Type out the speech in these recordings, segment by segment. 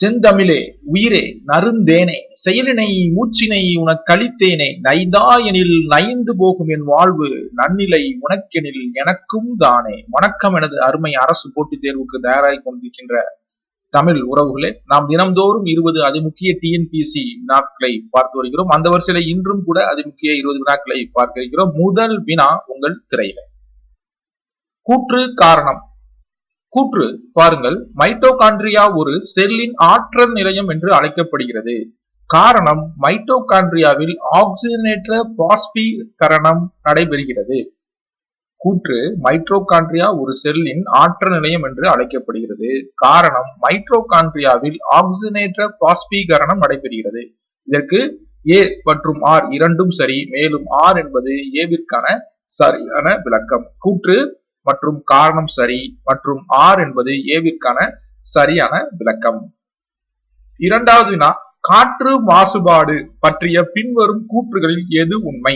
செந்தமிழே உயிரே நருந்தேனே செயலினை மூச்சினை உனக்களித்தேனே நைதா எனில் நைந்து போகும் என் வாழ்வு நன்னிலை உனக்கெனில் எனக்கும் தானே. வணக்கம் எனது அருமை அரசு போட்டித் தேர்வுக்கு தயாராகி கொண்டிருக்கின்ற தமிழ் உறவுகளே நாம் தினம்தோறும் இருபது அதிமுக்கிய டிஎன்பிசி வினாக்களை பார்த்து வருகிறோம். அந்த வரிசையில இன்றும் கூட அதிமுக்கிய இருபது வினாக்களை பார்க்க இருக்கிறோம். முதல் வினா உங்கள் திரையில. கூற்று காரணம். கூற்று பாருங்கள். மைட்டோகாண்ட்ரியா ஒரு செல்லின் ஆற்றல் நிலையம் என்று அழைக்கப்படுகிறது. காரணம் மைட்டோகாண்ட்ரியாவில் ஆக்சிஜனேற்ற பாஸ்பீகரணம் நடைபெறுகிறது. கூற்று மைட்ரோகாண்ட்ரியா ஒரு செல்லின் ஆற்றல் நிலையம் என்று அழைக்கப்படுகிறது. காரணம் மைட்ரோகாண்ட்ரியாவில் ஆக்சிஜனேற்ற பாஸ்பீகரணம் நடைபெறுகிறது. இதற்கு ஏ மற்றும் ஆர் இரண்டும் சரி மேலும் ஆர் என்பது ஏவிற்கான சரியான விளக்கம். கூற்று மற்றும் காரணம் சரி மற்றும் ஆர் என்பது ஏவிற்கான சரியான விளக்கம். இரண்டாவது வினா காற்று மாசுபாடு பற்றிய பின்வரும் கூற்றுகளில் எது உண்மை?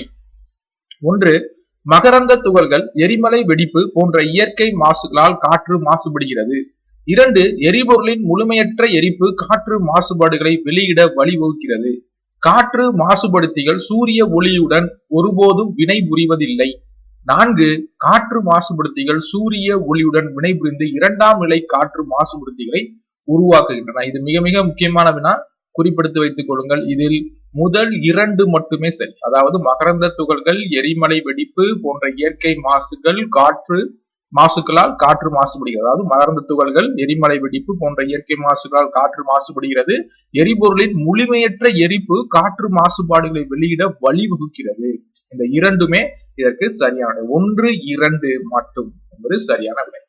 ஒன்று மகரந்த துகள்கள் எரிமலை வெடிப்பு போன்ற இயற்கை மாசுகளால் காற்று மாசுபடுகிறது. இரண்டு எரிபொருளின் முழுமையற்ற எரிப்பு காற்று மாசுபாடுகளை வெளியிட வழிவகுக்கிறது. காற்று மாசுபடுத்திகள் சூரிய ஒளியுடன் ஒருபோதும் வினை புரிவதில்லை நான்கு காற்று மாசுபடுத்திகள் சூரிய ஒளியுடன் வினைபுரிந்து இரண்டாம் நிலை காற்று மாசுபடுத்திகளை உருவாக்குகின்றன. இது மிக மிக முக்கியமான வினா குறிப்பிடுத்து வைத்துக் கொள்ளுங்கள். இதில் முதல் இரண்டு மட்டுமே சரி. அதாவது மகரந்த துகள்கள் எரிமலை வெடிப்பு போன்ற இயற்கை மாசுகள் காற்று மாசுக்களால் காற்று மாசுபடுகிறது. அதாவது மகரந்த துகள்கள் எரிமலை வெடிப்பு போன்ற இயற்கை மாசுகளால் காற்று மாசுபடுகிறது. எரிபொருளின் முழுமையற்ற எரிப்பு காற்று மாசுபாடுகளை வெளியிட வழிவகுக்கிறது. இந்த இரண்டுமே இதற்கு சரியான ஒன்று இரண்டு மட்டும் என்பது சரியான விடை.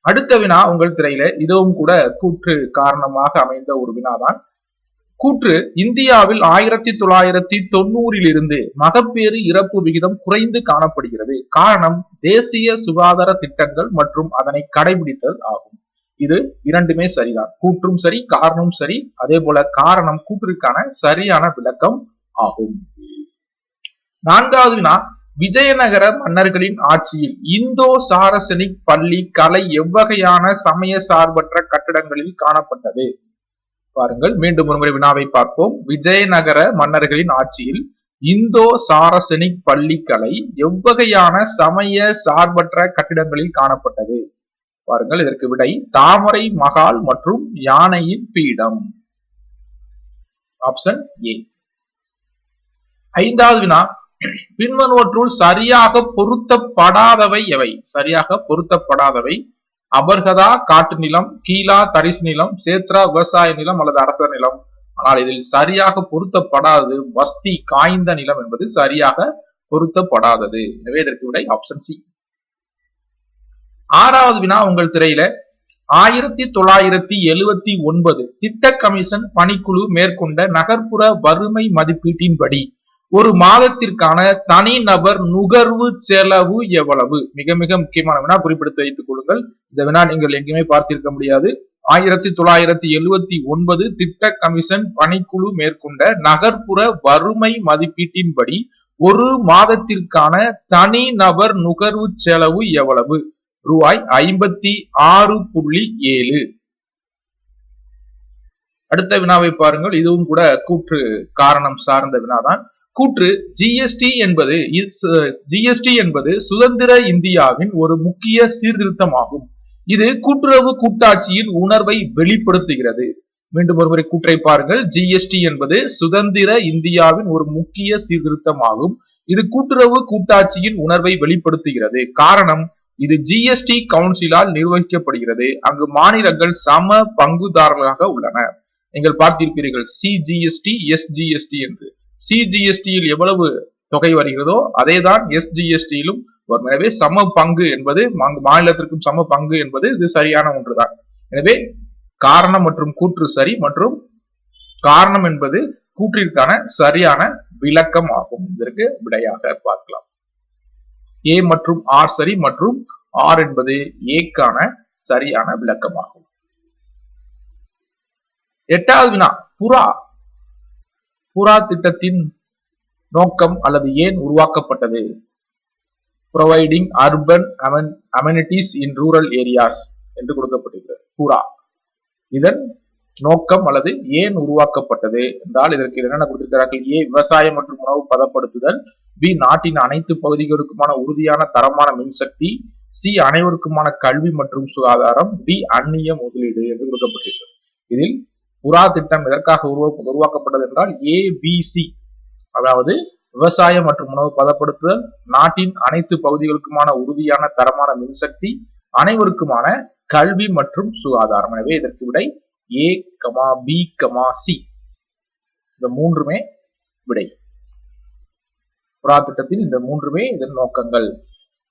அடுத்த வினா உங்கள் திரையில இதுவும் கூட கூற்று காரணமாக அமைந்த ஒரு வினாதான். கூற்று இந்தியாவில் ஆயிரத்தி தொள்ளாயிரத்தி தொண்ணூறில் இருந்து மகப்பேறு இறப்பு விகிதம் குறைந்து காணப்படுகிறது. காரணம் தேசிய சுகாதார திட்டங்கள் மற்றும் அதனை கடைபிடித்தல் ஆகும். இது இரண்டுமே சரிதான். கூற்றும் சரி காரணம் சரி. அதே போல காரணம் கூற்றிற்கான சரியான விளக்கம் ஆகும். நான்காவது வினா விஜயநகர மன்னர்களின் ஆட்சியில் இந்தோ சாரசனிக் பள்ளி கலை எவ்வகையான சமய சார்பற்ற கட்டடங்களில் காணப்பட்டது? பாருங்கள் மீண்டும் ஒருமுறை வினாவை பார்ப்போம். விஜயநகர மன்னர்களின் ஆட்சியில் இந்தோ சாரசனிக் பள்ளி கலை எவ்வகையான சமய சார்பற்ற கட்டிடங்களில் காணப்பட்டது? பாருங்கள் இதற்கு விடை தாமரை மகால் மற்றும் யானையின் பீடம். ஆப்ஷன் ஏ ஐந்தாவது வினா பின்வருவற்றுள் சரியாக பொருத்தப்படாதவை எவை? சரியாக பொருத்தப்படாதவை அபர்கதா காட்டு நிலம் கீழா தரிசு நிலம் சேத்ரா விவசாய நிலம் அல்லது அரசர் நிலம். ஆனால் இதில் சரியாக பொருத்தப்படாதது வஸ்தி காய்ந்த நிலம் என்பது சரியாக பொருத்தப்படாதது. எனவே இதற்கு விடை ஆப்ஷன் சி ஆறாவது வினா உங்கள் திரையில. ஆயிரத்தி தொள்ளாயிரத்தி எழுவத்தி ஒன்பது திட்ட கமிஷன் பணிக்குழு மேற்கொண்ட நகர்ப்புற வறுமை மதிப்பீட்டின்படி ஒரு மாதத்திற்கான தனிநபர் நுகர்வு செலவு எவ்வளவு? மிக மிக முக்கியமான வினா குறிப்பிடுத்து வைத்துக் கொள்ளுங்கள். இந்த வினா நீங்கள் எங்கேயுமே பார்த்திருக்க முடியாது. ஆயிரத்தி தொள்ளாயிரத்தி எழுவத்தி ஒன்பது திட்ட கமிஷன் பணிக்குழு மேற்கொண்ட நகர்ப்புற வறுமை மதிப்பீட்டின்படி ஒரு மாதத்திற்கான தனிநபர் நுகர்வு செலவு எவ்வளவு? ரூபாய் ஐம்பத்தி ஆறு புள்ளி ஏழு. அடுத்த வினாவை பாருங்கள். இதுவும் கூட கூற்று காரணம் சார்ந்த வினாதான். கூற்று ஜிஎஸ்டி என்பது ஜிஎஸ்டி என்பது சுதந்திர இந்தியாவின் ஒரு முக்கிய சீர்திருத்தமாகும். இது கூட்டுறவு கூட்டாட்சியின் உணர்வை வெளிப்படுத்துகிறது. மீண்டும் ஒருமுறை கூற்றை பாருங்கள். ஜிஎஸ்டி என்பது சுதந்திர இந்தியாவின் ஒரு முக்கிய சீர்திருத்தமாகும். இது கூட்டுறவு கூட்டாட்சியின் உணர்வை வெளிப்படுத்துகிறது. காரணம் இது ஜிஎஸ்டி கவுன்சிலால் நிர்வகிக்கப்படுகிறது. அங்கு மாநிலங்கள் சம பங்குதாரர்களாக உள்ளன. நீங்கள் பார்த்திருப்பீர்கள் சிஜிஎஸ்டி எஸ்ஜிஎஸ்டி என்று. சிஜிஎஸ்டியில் எவ்வளவு தொகை வருகிறதோ அதேதான் எஸ்ஜிஎஸ்டியிலும் வரும். எனவே சம பங்கு என்பது மாநிலத்திற்கும் சம பங்கு என்பது இது சரியான ஒன்றுதான். எனவே காரணம் மற்றும் கூற்று சரி மற்றும் காரணம் என்பது கூற்றிற்கான சரியான விளக்கம் ஆகும் இதற்கு விடையாக பார்க்கலாம். ஏ மற்றும் ஆர் சரி மற்றும் ஆர் என்பது ஏக்கான சரியான விளக்கமாகும். எட்டாவது வினா புறா. புறா திட்டத்தின் நோக்கம் அல்லது ஏன் உருவாக்கப்பட்டது? Providing urban amenities in rural areas என்று கொடுக்கப்பட்டிருக்கிறது புறா. இதன் நோக்கம் அல்லது ஏன் உருவாக்கப்பட்டது? என்றால் இதற்கு என்னென்ன கொடுத்திருக்கிறார்கள்? ஏ விவசாயம் மற்றும் உணவு பதப்படுத்துதல். பி நாட்டின் அனைத்து பகுதிகளுக்குமான உறுதியான தரமான மின்சக்தி சி அனைவருக்குமான கல்வி மற்றும் சுகாதாரம் டி அந்நிய முதலீடு என்று கொடுக்கப்பட்டிருக்கிறது. இதில் புறா திட்டம் எதற்காக உருவாக்கப்பட்டது என்றால் ஏ சி அதாவது விவசாயம் மற்றும் உணவு பதப்படுத்துதல் நாட்டின் அனைத்து பகுதிகளுக்குமான உறுதியான தரமான மின்சக்தி அனைவருக்குமான கல்வி மற்றும் சுகாதாரம். எனவே இதற்கு விடை A comma B comma C. இந்த மூன்றுமே விடை. புறா திட்டத்தின் இந்த மூன்றுமே இதன் நோக்கங்கள்.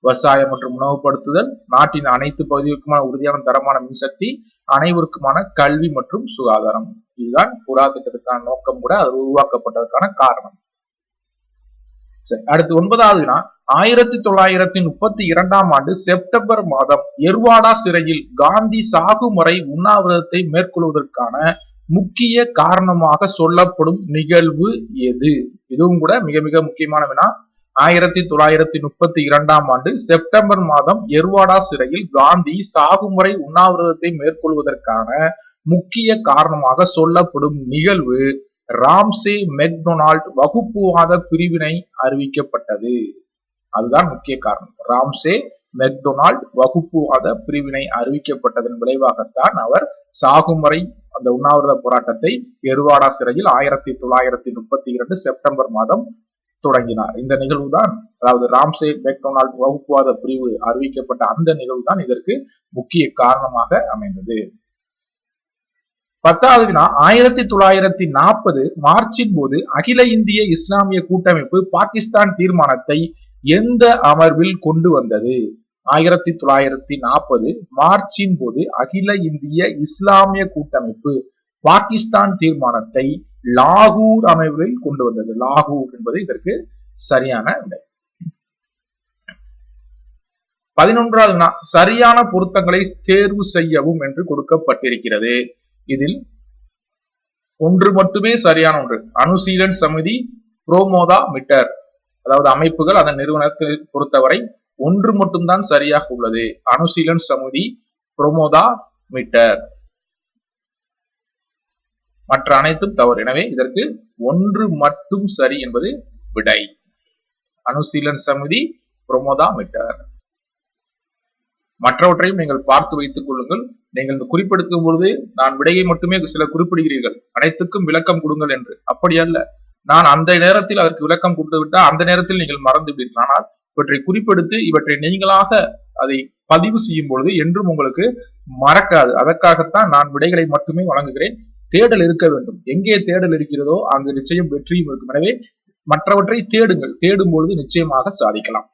விவசாயம் மற்றும் உணவுப்படுத்துதல் நாட்டின் அனைத்து பகுதிகளுக்குமான உறுதியான தரமான மின்சக்தி அனைவருக்குமான கல்வி மற்றும் சுகாதாரம். இதுதான் புறா திட்டத்துக்கான நோக்கம் கூட அது உருவாக்கப்பட்டதற்கான காரணம். சரி அடுத்து ஒன்பதாவதுனா ஆயிரத்தி தொள்ளாயிரத்தி முப்பத்தி இரண்டாம் ஆண்டு செப்டம்பர் மாதம் எர்வாடா சிறையில் காந்தி சாகுமுறை உண்ணாவிரதத்தை மேற்கொள்வதற்கான முக்கிய காரணமாக சொல்லப்படும் நிகழ்வு எது? இதுவும் கூட மிக மிக முக்கியமான வினா ஆயிரத்தி தொள்ளாயிரத்தி முப்பத்தி இரண்டாம் ஆண்டு செப்டம்பர் மாதம் எர்வாடா சிறையில் காந்தி சாகுமுறை உண்ணாவிரதத்தை மேற்கொள்வதற்கான முக்கிய காரணமாக சொல்லப்படும் நிகழ்வு ராம்சே மெக்டொனால்ட் வகுப்புவாத பிரிவினை அறிவிக்கப்பட்டது. அதுதான் முக்கிய காரணம். ராம்சே மெக்டொனால்ட் வகுப்புவாத பிரிவினை அறிவிக்கப்பட்டதன் விளைவாகத்தான் அவர் சாகுமுறை அந்த உண்ணாவிரத போராட்டத்தை எருவாடா சிறையில் ஆயிரத்தி தொள்ளாயிரத்தி முப்பத்தி இரண்டு செப்டம்பர் மாதம் தொடங்கினார். இந்த நிகழ்வு தான் அதாவது ராம்சே மெக்டொனால்ட் வகுப்புவாத பிரிவு அறிவிக்கப்பட்ட அந்த நிகழ்வு தான் இதற்கு முக்கிய காரணமாக அமைந்தது. பத்தாவது வினா ஆயிரத்தி தொள்ளாயிரத்தி நாற்பது மார்ச்சின் போது அகில இந்திய இஸ்லாமிய கூட்டமைப்பு பாகிஸ்தான் தீர்மானத்தை எந்த அமர்வில் கொண்டு வந்தது? ஆயிரத்தி தொள்ளாயிரத்தி நாற்பது மார்ச்சின் போது அகில இந்திய இஸ்லாமிய கூட்டமைப்பு பாகிஸ்தான் தீர்மானத்தை லாகூர் அமைவில் கொண்டு வந்தது. லாகூர் என்பது இதற்கு சரியான விடை பதினொன்றாவது சரியான பொருத்தங்களை தேர்வு செய்யவும் என்று கொடுக்கப்பட்டிருக்கிறது. இதில் ஒன்று மட்டுமே சரியான ஒன்று. அனுசீலன் சமிதி புரோமோதா மிட்டர் அதாவது அமைப்புகள் அதன் நிறுவனத்தை பொறுத்தவரை ஒன்று மட்டும்தான் சரியாக உள்ளது. அனுசீலன் சமுதி புரோமோதா மீட்டர். மற்ற அனைத்தும் தவறு. எனவே இதற்கு ஒன்று மட்டும் சரி என்பது விடை. அனுசீலன் சமிதி புரோமோதா மீட்டர். மற்றவற்றையும் நீங்கள் பார்த்து வைத்துக் கொள்ளுங்கள். நீங்கள் இந்த குறிப்பெடுக்கும் பொழுது நான் விடையை மட்டுமே சில குறிப்பிடுகிறீர்கள். அனைத்துக்கும் விளக்கம் கொடுங்கள் என்று. அப்படி அல்ல. நான் அந்த நேரத்தில் அதற்கு விளக்கம் கொடுத்து விட்டால் அந்த நேரத்தில் நீங்கள் மறந்து விடுவீர்கள் ஆனால் இவற்றை குறிப்பெடுத்து இவற்றை நீங்களாக அதை பதிவு செய்யும் பொழுது என்றும் உங்களுக்கு மறக்காது. அதற்காகத்தான் நான் விடைகளை மட்டுமே வழங்குகிறேன். தேடல் இருக்க வேண்டும். எங்கே தேடல் இருக்கிறதோ அங்கு நிச்சயம் வெற்றியும் இருக்கும். எனவே மற்றவற்றை தேடுங்கள். தேடும் பொழுது நிச்சயமாக சாதிக்கலாம்.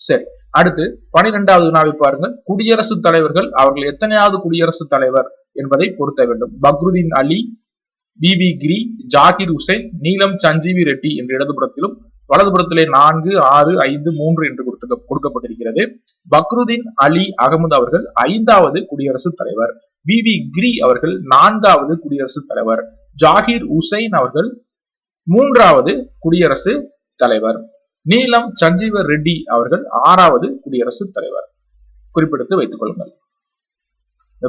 சரி. அடுத்து பனிரெண்டாவது வினாவை பாருங்கள். குடியரசுத் தலைவர்கள் அவர்கள் எத்தனையாவது குடியரசுத் தலைவர் என்பதை பொருத்த வேண்டும். பக்ருதீன் அலி பிபி கிரி ஜாகிர் ஹுசைன் நீலம் சஞ்சீவி ரெட்டி என்ற இடதுபுறத்திலும் வலதுபுறத்திலே நான்கு ஆறு ஐந்து மூன்று என்று கொடுத்து கொடுக்கப்பட்டிருக்கிறது. பக்ருதீன் அலி அகமது அவர்கள் ஐந்தாவது குடியரசுத் தலைவர். பிபி கிரி அவர்கள் நான்காவது குடியரசுத் தலைவர். ஜாகிர் உசைன் அவர்கள் மூன்றாவது குடியரசு தலைவர். நீலம் சஞ்சீவ ரெட்டி அவர்கள் ஆறாவது குடியரசுத் தலைவர். குறிப்பிடுத்து வைத்துக் கொள்ளுங்கள்.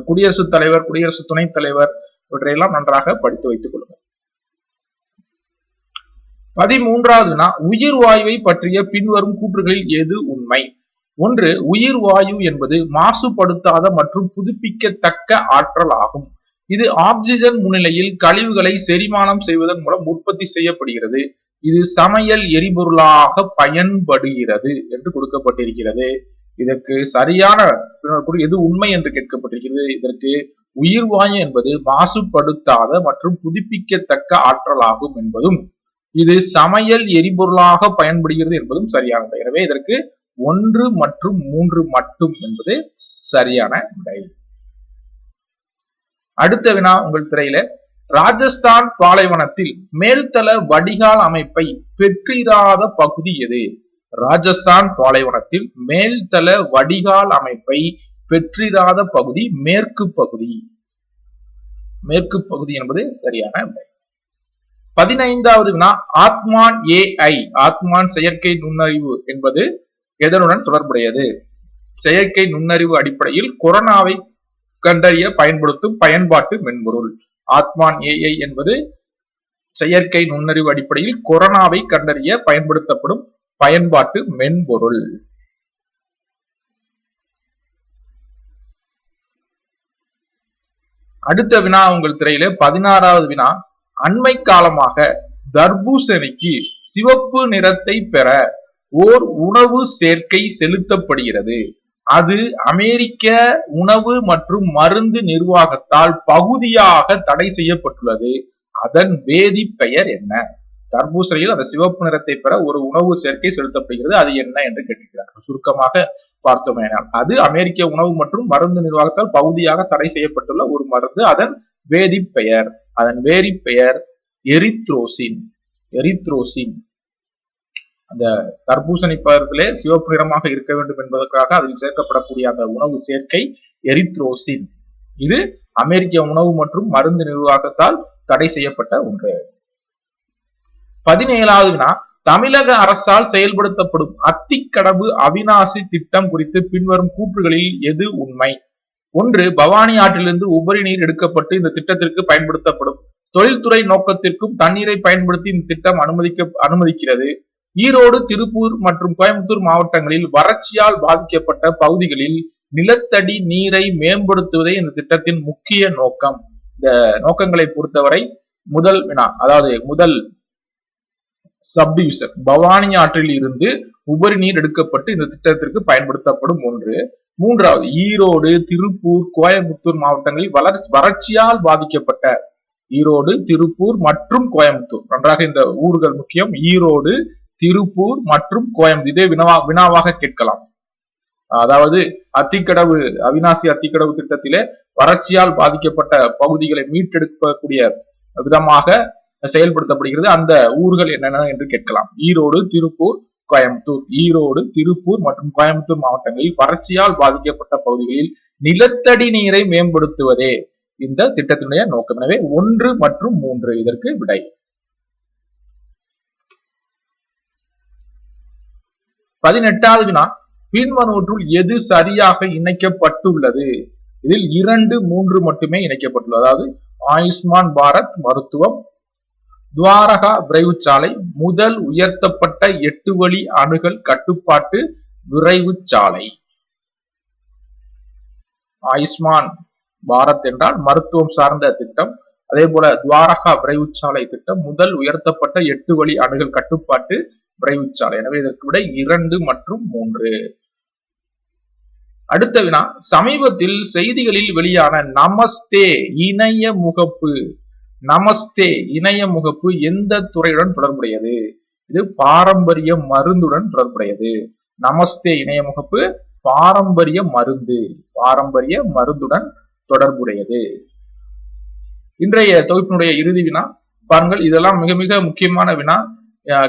குடியரசுத் தலைவர் குடியரசு துணைத் தலைவர் இவற்றையெல்லாம் நன்றாக படித்து வைத்துக் கொள்ளுங்கள். பதிமூன்றாவதுனா உயிர் வாயுவை பற்றிய பின்வரும் கூற்றுகளில் எது உண்மை? ஒன்று உயிர் வாயு என்பது மாசுபடுத்தாத மற்றும் புதுப்பிக்கத்தக்க ஆற்றல் ஆகும். இது ஆக்சிஜன் முன்னிலையில் கழிவுகளை செரிமானம் செய்வதன் மூலம் உற்பத்தி செய்யப்படுகிறது. இது சமையல் எரிபொருளாக பயன்படுகிறது என்று கொடுக்கப்பட்டிருக்கிறது. இதற்கு சரியான எது உண்மை என்று கேட்கப்பட்டிருக்கிறது? இதற்கு உயிர்வாயு என்பது மாசுபடுத்தாத மற்றும் புதுப்பிக்கத்தக்க ஆற்றலாகும் என்பதும் இது சமையல் எரிபொருளாக பயன்படுகிறது என்பதும் சரியானது எனவே இதற்கு ஒன்று மற்றும் மூன்று மட்டும் என்பது சரியான விடை அடுத்த வினா உங்கள் திரையில. ராஜஸ்தான் பாலைவனத்தில் மேல்தள வடிகால் அமைப்பை பெற்றிராத பகுதி எது? ராஜஸ்தான் பாலைவனத்தில் மேல்தள வடிகால் அமைப்பை பெற்றிராத பகுதி மேற்கு பகுதி. மேற்கு பகுதி என்பது சரியான விடை பதினைந்தாவது வினா ஆத்மான் ஏஐ ஆத்மான் செயற்கை நுண்ணறிவு என்பது எதனுடன் தொடர்புடையது? செயற்கை நுண்ணறிவு அடிப்படையில் கொரோனாவை கண்டறிய பயன்படுத்தும் பயன்பாட்டு மென்பொருள். ஆத்மான் ஏஐ என்பது செயற்கை நுண்ணறிவு அடிப்படையில் கொரோனாவை கண்டறிய பயன்படுத்தப்படும் பயன்பாட்டு மென்பொருள். அடுத்த வினா உங்கள் திரையில பதினாறாவது வினா அண்மை காலமாக தர்பூசணிக்கு சிவப்பு நிறத்தை பெற ஓர் உணவு சேர்க்கை செலுத்தப்படுகிறது. அது அமெரிக்க உணவு மற்றும் மருந்து நிர்வாகத்தால் பகுதியாக தடை செய்யப்பட்டுள்ளது. அதன் வேதி பெயர் என்ன? தர்பூசணியில் அந்த சிவப்பு நிறத்தை பெற ஒரு உணவு சேர்க்கை செலுத்தப்படுகிறது. அது என்ன என்று கேட்டிருக்கிறார். சுருக்கமாக பார்த்தோமேனால் அது அமெரிக்க உணவு மற்றும் மருந்து நிர்வாகத்தால் பகுதியாக தடை செய்யப்பட்டுள்ள ஒரு மருந்து. அதன் வேதி பெயர் அதன் வேதி பெயர் எரித்ரோசின். எரித்ரோசின். அந்த தர்பூசணி பழத்திலே சிவப்பு நிறமாக இருக்க வேண்டும் என்பதற்காக அதில் சேர்க்கப்படக்கூடிய அந்த உணவு சேர்க்கை எரித்ரோசின். இது அமெரிக்க உணவு மற்றும் மருந்து நிர்வாகத்தால் தடை செய்யப்பட்ட ஒன்று. பதினேழாவது வினா தமிழக அரசால் செயல்படுத்தப்படும் அத்திக்கடவு அவிநாசி திட்டம் குறித்து பின்வரும் கூற்றுகளில் எது உண்மை? ஒன்று பவானி ஆற்றிலிருந்து உபரி நீர் எடுக்கப்பட்டு இந்த திட்டத்திற்கு பயன்படுத்தப்படும். தொழில்துறை நோக்கத்திற்கும் தண்ணீரை பயன்படுத்தி இந்த திட்டம் அனுமதிக்க அனுமதிக்கிறது. ஈரோடு திருப்பூர் மற்றும் கோயம்புத்தூர் மாவட்டங்களில் வறட்சியால் பாதிக்கப்பட்ட பகுதிகளில் நிலத்தடி நீரை மேம்படுத்துவதே இந்த திட்டத்தின் முக்கிய நோக்கம். இந்த நோக்கங்களை பொறுத்தவரை முதல் வினா அதாவது முதல் சப்டிவிஷன் பவானி ஆற்றில் இருந்து உபரி நீர் எடுக்கப்பட்டு இந்த திட்டத்திற்கு பயன்படுத்தப்படும் ஒன்று. மூன்றாவது ஈரோடு திருப்பூர் கோயம்புத்தூர் மாவட்டங்களில் வளர்ச்சி வறட்சியால் பாதிக்கப்பட்ட ஈரோடு திருப்பூர் மற்றும் கோயம்புத்தூர். நன்றாக இந்த ஊர்கள் முக்கியம். ஈரோடு திருப்பூர் மற்றும் கோயம்புத்தூர். இதே வினாவா வினாவாக கேட்கலாம். அதாவது அத்திக்கடவு அவினாசி அத்திக்கடவு திட்டத்திலே வறட்சியால் பாதிக்கப்பட்ட பகுதிகளை மீட்டெடுக்கக்கூடிய விதமாக செயல்படுத்தப்படுகிறது. அந்த ஊர்கள் என்னென்ன என்று கேட்கலாம். ஈரோடு திருப்பூர் கோயம்புத்தூர் ஈரோடு திருப்பூர் மற்றும் கோயம்புத்தூர் மாவட்டங்களில் வறட்சியால் பாதிக்கப்பட்ட பகுதிகளில் நிலத்தடி நீரை மேம்படுத்துவதே இந்த திட்டத்தினுடைய நோக்கம். எனவே ஒன்று மற்றும் மூன்று இதற்கு விடை. பதினெட்டாவது வினா பின்வனூற்றுள் எது சரியாக இணைக்கப்பட்டுள்ளது? இதில் இரண்டு மூன்று மட்டுமே இணைக்கப்பட்டுள்ளது. அதாவது ஆயுஷ்மான் பாரத் மருத்துவம் துவாரகா விரைவு சாலை முதல் உயர்த்தப்பட்ட எட்டு வழி அணுகல் கட்டுப்பாட்டு விரைவு சாலை ஆயுஷ்மான் பாரத் என்றால் மருத்துவம் சார்ந்த திட்டம். அதே போல துவாரகா விரைவு சாலை திட்டம் முதல் உயர்த்தப்பட்ட எட்டு வழி அணுகல் கட்டுப்பாட்டு விரைவு சாலை எனவே இதற்கு விட இரண்டு மற்றும் மூன்று. அடுத்த வினா சமீபத்தில் செய்திகளில் வெளியான நமஸ்தே இணைய முகப்பு நமஸ்தே இணைய முகப்பு எந்த துறையுடன் தொடர்புடையது? இது பாரம்பரிய மருந்துடன் தொடர்புடையது. நமஸ்தே இணைய முகப்பு பாரம்பரிய மருந்து பாரம்பரிய மருந்துடன் தொடர்புடையது. இன்றைய தொகுப்பினுடைய இறுதி வினா பாருங்கள் இதெல்லாம் மிக மிக முக்கியமான வினா.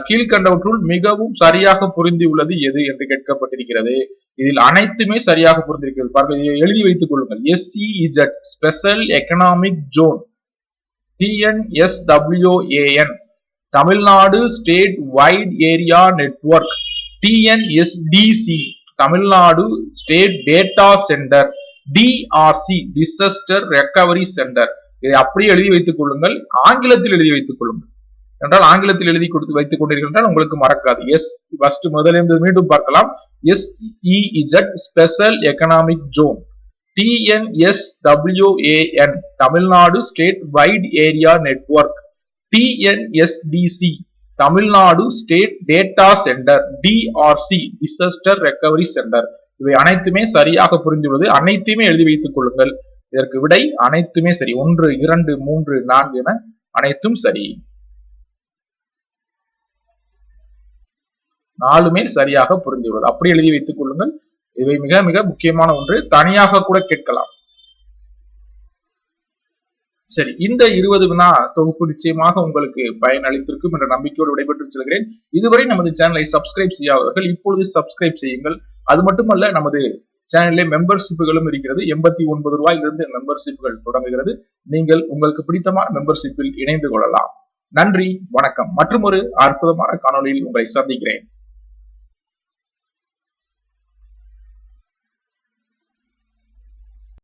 கீழ்கண்டவற்றுள் மிகவும் சரியாக புரிந்து உள்ளது எது என்று கேட்கப்பட்டிருக்கிறது. இதில் அனைத்துமே சரியாக புரிந்திருக்கிறது. பாருங்கள் எழுதி வைத்துக் கொள்ளுங்கள். SEZ special economic zone TNSWAN Tamil Nadu state wide area network TNSDC Tamil Nadu state data centre DRC disaster recovery centre இதை அப்படியே எழுதி வைத்துக் கொள்ளுங்கள். ஆங்கிலத்தில் எழுதி வைத்துக் கொள்ளுங்கள். என்றால் ஆங்கிலத்தில் எழுதி கொடுத்து வைத்துக் கொண்டிருக்கின்றால் உங்களுக்கு மறக்காது. எஸ் ஃபர்ஸ்ட் முதலிருந்து மீண்டும் பார்க்கலாம். SEZ special economic zone TNSWAN Tamil Nadu state wide area network TNSDC Tamil Nadu state data centre DRC disaster recovery centre இவை அனைத்துமே சரியாக புரிந்துள்ளது. அனைத்துமே எழுதி வைத்துக் கொள்ளுங்கள். இதற்கு விடை அனைத்துமே சரி. ஒன்று இரண்டு மூன்று நான்கு என அனைத்தும் சரி. நாலுமே சரியாக புரிந்துள்ளது. அப்படி எழுதி வைத்துக் கொள்ளுங்கள். இவை மிக மிக முக்கியமான ஒன்று. தனியாக கூட கேட்கலாம். சரி இந்த இருபது வினா தொகுப்பு நிச்சயமாக உங்களுக்கு பயன் அளித்திருக்கும் என்ற நம்பிக்கையோடு விடைபெற்று செல்கிறேன். இதுவரை நமது சேனலை சப்ஸ்கிரைப் செய்யாதவர்கள் இப்பொழுது சப்ஸ்கிரைப் செய்யுங்கள். அது மட்டுமல்ல நமது சேனலில் மெம்பர்ஷிப்புகளும் இருக்கிறது. எண்பத்தி ஒன்பது ரூபாயிலிருந்து மெம்பர்ஷிப்புகள் தொடங்குகிறது. நீங்கள் உங்களுக்கு பிடித்தமான மெம்பர்ஷிப்பில் இணைந்து கொள்ளலாம். நன்றி வணக்கம். மற்றும் ஒரு அற்புதமான காணொலியில் உங்களை சந்திக்கிறேன்.